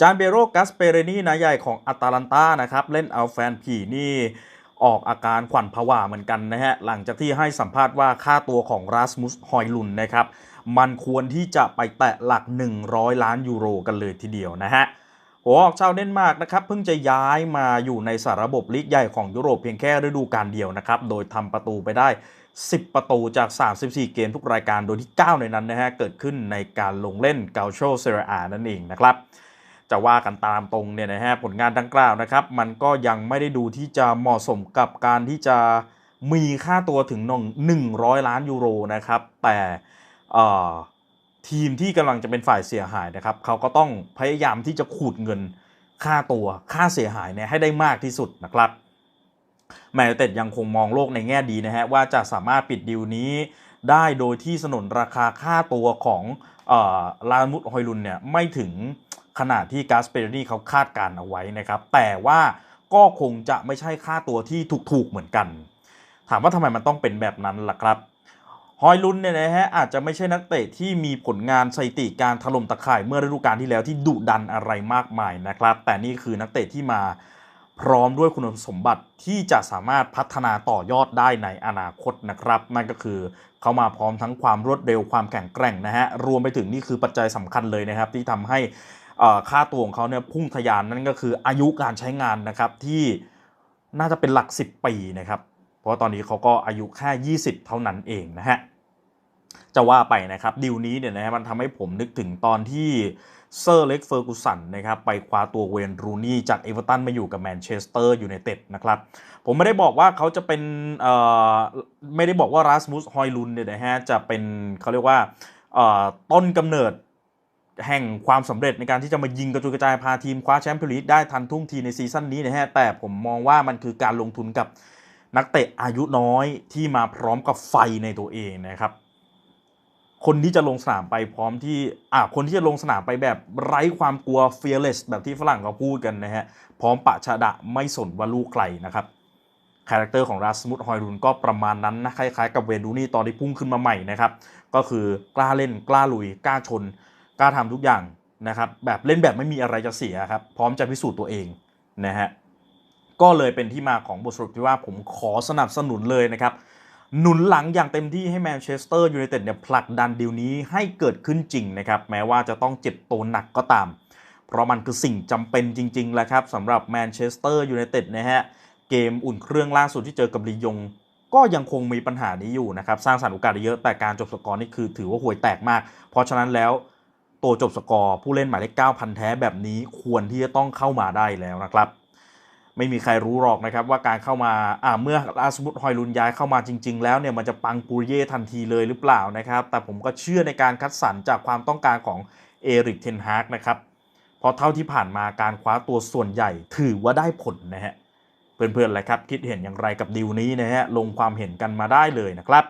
จานเบโรกัสเปเรนีนายใหญ่ของอัตาลันตานะครับ เล่นเอาแฟนผีนี่ออกอาการขวัญผวาเหมือนกันนะฮะ หลังจากที่ให้สัมภาษณ์ว่าค่าตัวของราสมุสฮอยลุนนะครับ มันควรที่จะไปแตะหลัก 100 ล้านยูโรกันเลยทีเดียวนะฮะหัวออกชาวเดนมาร์กนะครับ เพิ่งจะย้ายมาอยู่ในสาระบบลีกใหญ่ของยุโรปเพียงแค่ฤดูกาลเดียวนะครับ โดยทำประตูไปได้ 10 ประตูจาก 34 เกมทุกรายการโดยที่ 9 ในนั้นนะฮะเกิดขึ้นในการลงเล่นเกาโชเซเรอานั่นเองนะครับ จะว่ากันตามตรงเนี่ยนะฮะผลงานดังกล่าวนะครับ มันก็ยังไม่ได้ดูที่จะเหมาะสมกับการที่จะมีค่าตัวถึงหนึ่ง100ล้านยูโรนะครับ แต่ทีมที่กำลังจะเป็นฝ่ายเสียหายนะครับเขาก็ต้องพยายามที่จะขูดเงินค่าตัวค่าเสียหายเนี่ยให้ได้มากที่สุดนะครับแมนยูเต็ดยังคงมองโลกในแง่ดีนะฮะว่าจะสามารถปิดดีลนี้ได้โดยที่สนนราคาค่าตัวของอลามุดฮอยลุนเนี่ยไม่ถึง ขนาดที่กาสเปเรนีเขาคาดการเอาไว้นะครับ แต่ว่าก็คงจะไม่ใช่ค่าตัวที่ถูกๆเหมือนกัน ถามว่าทำไมมันต้องเป็นแบบนั้นล่ะครับฮอยลุนเนี่ยนะฮะอาจจะไม่ใช่นักเตะที่มีผลงานสถิติการถล่มตะข่ายเมื่อฤดูกาลที่แล้วที่ดุดันอะไรมากมายนะครับ แต่นี่คือนักเตะที่มาพร้อมด้วยคุณสมบัติที่จะสามารถพัฒนาต่อยอดได้ในอนาคตนะครับนั่นก็คือเขามาพร้อมทั้งความรวดเร็วความแข็งแกร่งนะฮะรวมไปถึงนี่คือปัจจัยสำคัญเลยนะครับที่ทำให้ ค่าตัวของเขาเนี่ยพุ่งทะยานนั่นก็คืออายุการใช้งานนะครับที่น่าจะเป็นหลัก 10 ปีนะครับ เพราะว่าตอนนี้เขาก็อายุแค่ 20 เท่านั้นเองนะฮะจะว่าไปนะครับดีลนี้เนี่ยนะฮะมันทำให้ผมนึกถึงตอนที่เซอร์เล็กเฟอร์กูสันนะครับไปคว้าตัวเวนรูนี่จากเอเวอร์ตันมาอยู่กับแมนเชสเตอร์อยูไนเต็ดนะครับ ผมไม่ได้บอกว่าเขาจะเป็นเอ่อไม่ได้บอกว่าราสมุสฮอยลุนเนี่ยนะฮะจะเป็นเขาเรียกว่าเอ่อต้นกำเนิด แห่งความสำเร็จในการที่จะมายิงกระจุยกระจายพาทีมคว้าแชมเปี้ยนลีกได้ทันทุ่งทีในซีซั่นนี้นะฮะแต่ผมมองว่ามันคือการลงทุนกับนักเตะอายุน้อยที่มาพร้อมกับไฟในตัวเองนะครับ คนที่จะลงสนามไปพร้อมที่อ่าคนที่จะลงสนามไปแบบไร้ความกลัว fearless แบบที่ฝรั่งเขาพูดกันนะฮะพร้อมปะชะดะไม่สนว่าลูกใครนะครับคาแรคเตอร์ของราสมุดฮอยรุนก็ประมาณนั้นนะคล้ายๆ กับเวนดูนี่ตอนที่พุ่งขึ้นมาใหม่นะครับ ก็คือกล้าเล่นกล้าลุยกล้าชน กล้าทำทุกอย่างนะครับแบบเล่นแบบไม่มีอะไรจะเสียครับพร้อมจะพิสูจน์ตัวเองนะฮะก็เลยเป็นที่มาของบทสรุปที่ว่าผมขอสนับสนุนเลยนะครับหนุนหลังอย่างเต็มที่ให้แมนเชสเตอร์ยูไนเต็ดเนี่ยผลักดันดีลนี้ให้เกิดขึ้นจริงนะครับแม้ว่าจะต้องเจ็บตัวหนักก็ตาม เพราะมันคือสิ่งจำเป็นจริงๆแหละครับสำหรับแมนเชสเตอร์ยูไนเต็ดนะฮะเกมอุ่นเครื่องล่าสุดที่เจอกับลียง ก็ยังคงมีปัญหานี้อยู่นะครับสร้างสรรค์โอกาสได้เยอะแต่การจบสกอร์นี่คือถือว่าห่วยแตกมาก เพราะฉะนั้นแล้ว ตัวจบสกอร์ผู้เล่นหมายเลข9พันแท้แบบนี้ควรที่จะต้องเข้ามาได้แล้วนะครับ ไม่มีใครรู้หรอกนะครับว่าการเข้ามาอ่าเมื่ออาสมุดฮอยลุนย้ายเข้ามาจริง ๆ แล้วเนี่ยมันจะปังปูเย่ทันทีเลยหรือเปล่านะครับ แต่ผมก็เชื่อในการคัดสรรจากความต้องการของเอริกเทนฮากนะครับเพราะเท่าที่ผ่านมาการคว้าตัวส่วนใหญ่ถือว่าได้ผลนะฮะเพื่อนๆแหละครับคิดเห็นอย่างไรกับดีลนี้นะฮะลงความเห็นกันมาได้เลยนะครับ